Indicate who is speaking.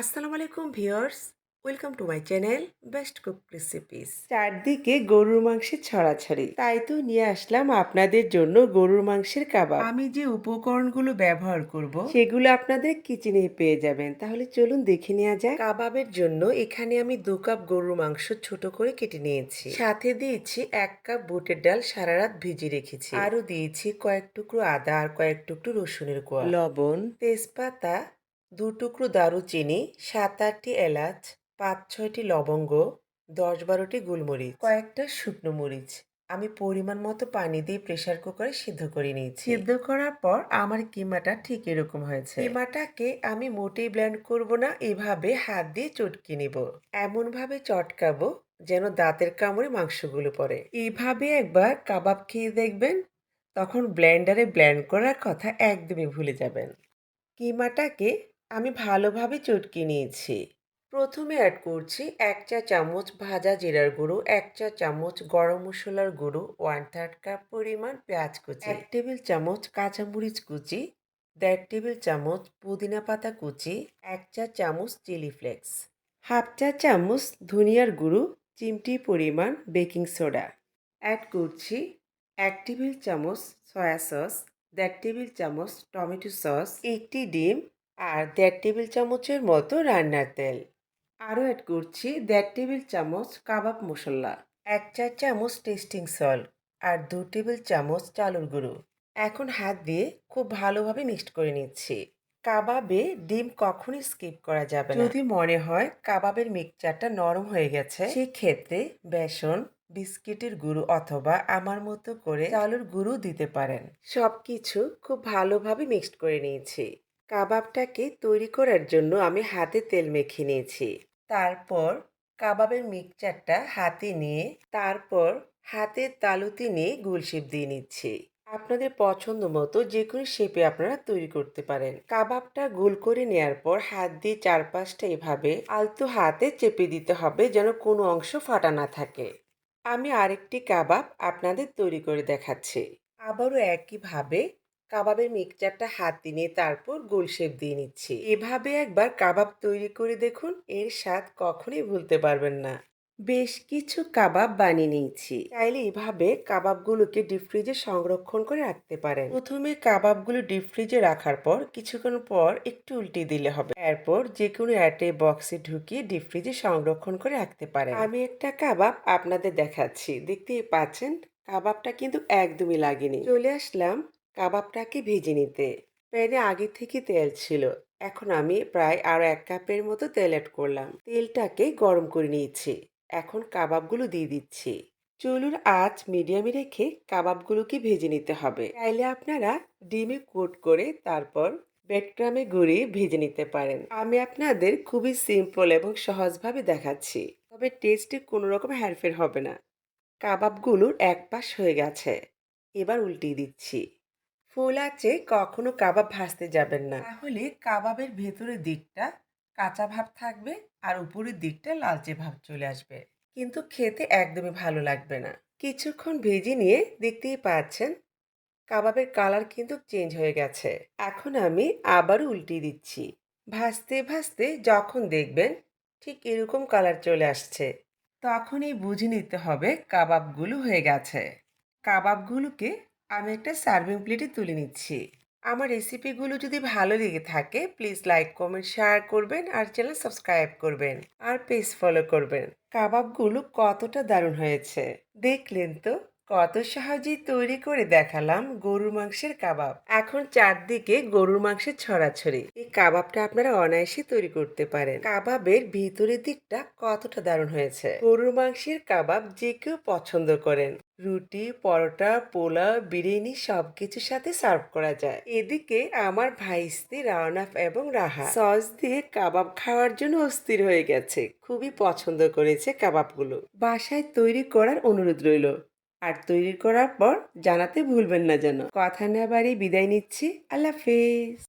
Speaker 1: আসসালামু আলাইকুম viewers welcome to my channel best cook recipes. চারদিকে গরুর মাংসের ছড়াছড়ি তাই তো নিয়ে আসলাম আপনাদের জন্য গরুর মাংসের কাবাব। আমি যে উপকরণগুলো ব্যবহার করব সেগুলো আপনাদের কিচেনে পেয়ে যাবেন। তাহলে চলুন দেখে নেওয়া যাক। কাবাবের জন্য এখানে আমি দু কাপ গরুর মাংস ছোট করে কেটে নিয়েছি। সাথে দিয়েছি এক কাপ বুটের ডাল সারা রাত ভিজিয়ে রেখেছি। আরও দিয়েছি কয়েক টুকরো আদা আর কয়েক টুকরো রসুনের কোয়া। লবণ। তেজপাতা দু টুকরো দারুচিনি সাত আটটি এলাচ পাঁচ ছয়টি লবঙ্গ দশ বারোটি গোলমরিচ কয়েকটা শুকনো মরিচ। আমি পরিমাণ মতো পানি দিয়ে প্রেসার কুকারে সিদ্ধ করে নিয়েছি। সিদ্ধ করার পর আমার কিমাটা ঠিক এরকম হয়েছে। কিমাটাকে আমি মোটেই ব্লেন্ড করব না এভাবে হাত দিয়ে চটকে নেব। এমনভাবে চটকাবো যেন দাঁতের কামড়ে মাংসগুলো পড়ে। এইভাবে একবার কাবাব খেয়ে দেখবেন তখন ব্লেন্ডারে ব্লেন্ড করার কথা একদমই ভুলে যাবেন। কিমাটাকে আমি ভালোভাবে চটকে নিয়েছি। প্রথমে অ্যাড করছি এক চা চামচ ভাজা জিরার গুঁড়ো এক চা চামচ গরম মশলার গুঁড়ো ওয়ান থার্ড কাপ পরিমাণ পেঁয়াজ কুচি এক টেবিল চামচ কাঁচামরিচ কুচি দেড় টেবিল চামচ পুদিনা পাতা কুচি এক চা চামচ চিলি ফ্লেক্স হাফ চা চামচ ধনিয়ার গুঁড়ো চিমটি পরিমাণ বেকিং সোডা অ্যাড করছি এক টেবিল চামচ সয়া সস দেড় টেবিল চামচ টমেটো সস একটি ডিম আর দেড় টেবিল চামচের মতো রান্নার তেল। আরও অ্যাড করছি দেড় টেবিল চামচ কাবাব মশলা, এক চার চামচ টেস্টিং সল্ট আর দু টেবিল চামচ চালুর গুঁড়ো। এখন হাত দিয়ে খুব ভালোভাবে মিক্সড করে নিচ্ছি। কাবাবে ডিম কখনই স্কিপ করা যাবে না। যদি মনে হয় কাবাবের মিক্সচারটা নরম হয়ে গেছে, সেক্ষেত্রে বেসন, বিস্কিটের গুঁড়ো অথবা আমার মতো করে চালুর গুঁড়ো দিতে পারেন। সব কিছু খুব ভালোভাবে মিক্সড করে নিয়েছি। কাবাবটাকে তৈরি করার জন্য আমি হাতে তেল মেখে নিয়েছি। তারপর কাবাবের মিক্সচারটা হাতে নিয়ে, তারপর হাতের তালুতে নিয়ে গোল শেপ দিয়ে নিচ্ছি। আপনাদের পছন্দ মতো যে কোনো শেপে আপনারা তৈরি করতে পারেন। কাবাবটা গোল করে নেওয়ার পর হাত দিয়ে চারপাশটা এভাবে আলতো হাতে চেপে দিতে হবে যেন কোনো অংশ ফাটা না থাকে। আমি আরেকটি কাবাব আপনাদের তৈরি করে দেখাচ্ছি। আবারও একইভাবে কাবাবের মিক্সচারটা হাত দিয়ে তারপর গোল শেপ দিয়ে নিচ্ছি। এভাবে একবার কাবাব তৈরি করে দেখুন, এর স্বাদ কখনোই ভুলতে পারবেন না। বেশ কিছু কাবাব বানিয়ে নিয়েছি। চাইলে এভাবে কাবাবগুলোকে ডিপ ফ্রিজে সংরক্ষণ করে রাখতে পারেন। প্রথমে কাবাবগুলো ডিপ ফ্রিজে রাখার পর, কিছুক্ষণ পর একটু উল্টে দিলে হবে। এরপর যে কোনো অ্যাটে বক্সে ঢুকিয়ে ডিপ ফ্রিজে সংরক্ষণ করে রাখতে পারেন। আমি একটা কাবাব আপনাদের দেখাচ্ছি। দেখতেই পাচ্ছেন, কাবাবটা কিন্তু একদমই লাগেনি। চলে আসলাম কাবাবটাকে ভেজে নিতে। প্যানে আগে থেকে তেল ছিল। এখন আমি প্রায় আরও এক কাপের মতো তেল অ্যাড করলাম। তেলটাকে গরম করে নিয়েছি। এখন কাবাবগুলো দিয়ে দিচ্ছি। চুলুর আঁচ মিডিয়ামে রেখে কাবাবগুলোকে ভেজে নিতে হবে। চাইলে আপনারা ডিমে কোট করে তারপর বেডক্রামে গুঁড়িয়ে ভেজে নিতে পারেন। আমি আপনাদের খুবই সিম্পল এবং সহজভাবে দেখাচ্ছি। তবে টেস্টে কোনো রকম হ্যারফের হবে না। কাবাবগুলোর এক পাশ হয়ে গেছে। এবার উল্টিয়ে দিচ্ছি। ফুল আছে কখনো কাবাব ভাজতে যাবেন না। তাহলে কাবাবের ভেতরের দিকটা কাঁচা ভাব থাকবে আর উপরের দিকটা লালচে ভাব চলে আসবে। কিন্তু খেতে একদমই ভালো লাগবে না। কিছুক্ষণ ভেজে নিয়ে দেখতেই পাচ্ছেন কাবাবের কালার কিন্তু চেঞ্জ হয়ে গেছে। এখন আমি আবারও উল্টিয়ে দিচ্ছি। ভাজতে ভাজতে যখন দেখবেন ঠিক এরকম কালার চলে আসছে। তখনই বুঝে নিতে হবে কাবাবগুলো হয়ে গেছে। কাবাবগুলোকে আমি একটা সার্ভিং প্লেটে তুলে নিচ্ছি। আমার রেসিপিগুলো যদি ভালো লেগে থাকে প্লিজ লাইক কমেন্ট শেয়ার করবেন আর চ্যানেল সাবস্ক্রাইব করবেন আর পেজ ফলো করবেন। কাবাবগুলো কতটা দারুণ হয়েছে। দেখলেন তো? কত সহজেই তৈরি করে দেখালাম গরুর মাংসের কাবাব। এখন চারদিকে গরুর মাংসের ছড়াছড়ি। এই কাবাবটা আপনারা অনায়াসে তৈরি করতে পারেন। কাবাবের ভিতরের দিকটা কতটা দারুণ হয়েছে। গরুর মাংসের কাবাব যে কেউ পছন্দ করেন। রুটি, পরোটা, পোলাও, বিরিয়ানি সবকিছুর সাথে সার্ভ করা যায়। এদিকে আমার ভাইস্তি রাওনাফ এবং রাহা সস দিয়ে কাবাব খাওয়ার জন্য অস্থির হয়ে গেছে। খুবই পছন্দ করেছে কাবাবগুলো। বাসায় তৈরি করার অনুরোধ রইল। আর তৈরি করার পর জানাতে ভুলবেন না যেন। কথা না বাড়ি বিদায় নিচ্ছি। আল্লাহ হাফেজ।